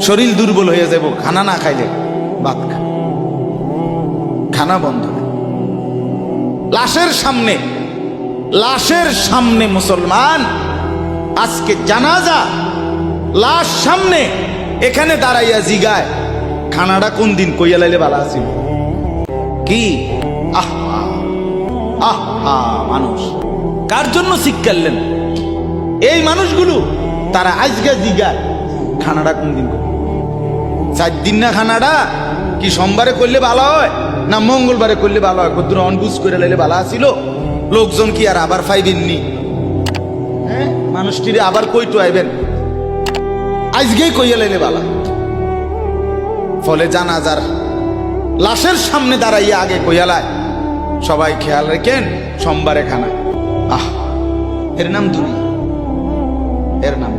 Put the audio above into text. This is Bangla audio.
শরীর দুর্বল হয়ে যাব খানা না খাইলে ভাত খানা বন্ধ লাশের সামনে লাশের সামনে মুসলমান, আজকে জানাজা, লাশ সামনে, এখানে দাঁড়াইয়া জিগায়, খানাটা কোন দিন কইয়া লাইলে বালা আছিল? কি? আহা আহা মানুষ। কার জন্য শিক্ষালেন এই মানুষগুলো, তারা আজকে জিগায়। খানাটা কোন দিন করবে? চার দিন না খানাটা কি সোমবারে করলে ভালো হয়, না মঙ্গলবারে করলে ভালো হয়? কদ্দুর অনবুজ করে লাইলে ভালো আছিল? লোকজন কি আর আবার পাইবেননি হ্যাঁ মানুষটিরে আবার কইটু আইবেন? আজকেই কইয়া লাইলে ভালো। ফলে জানাজার লাশের সামনে দাঁড়াইয়া আগে কইয়ালায় সবাই খেয়াল রেখেন, সোমবারে খানা। আহ, এর নাম দুনিয়া এর নাম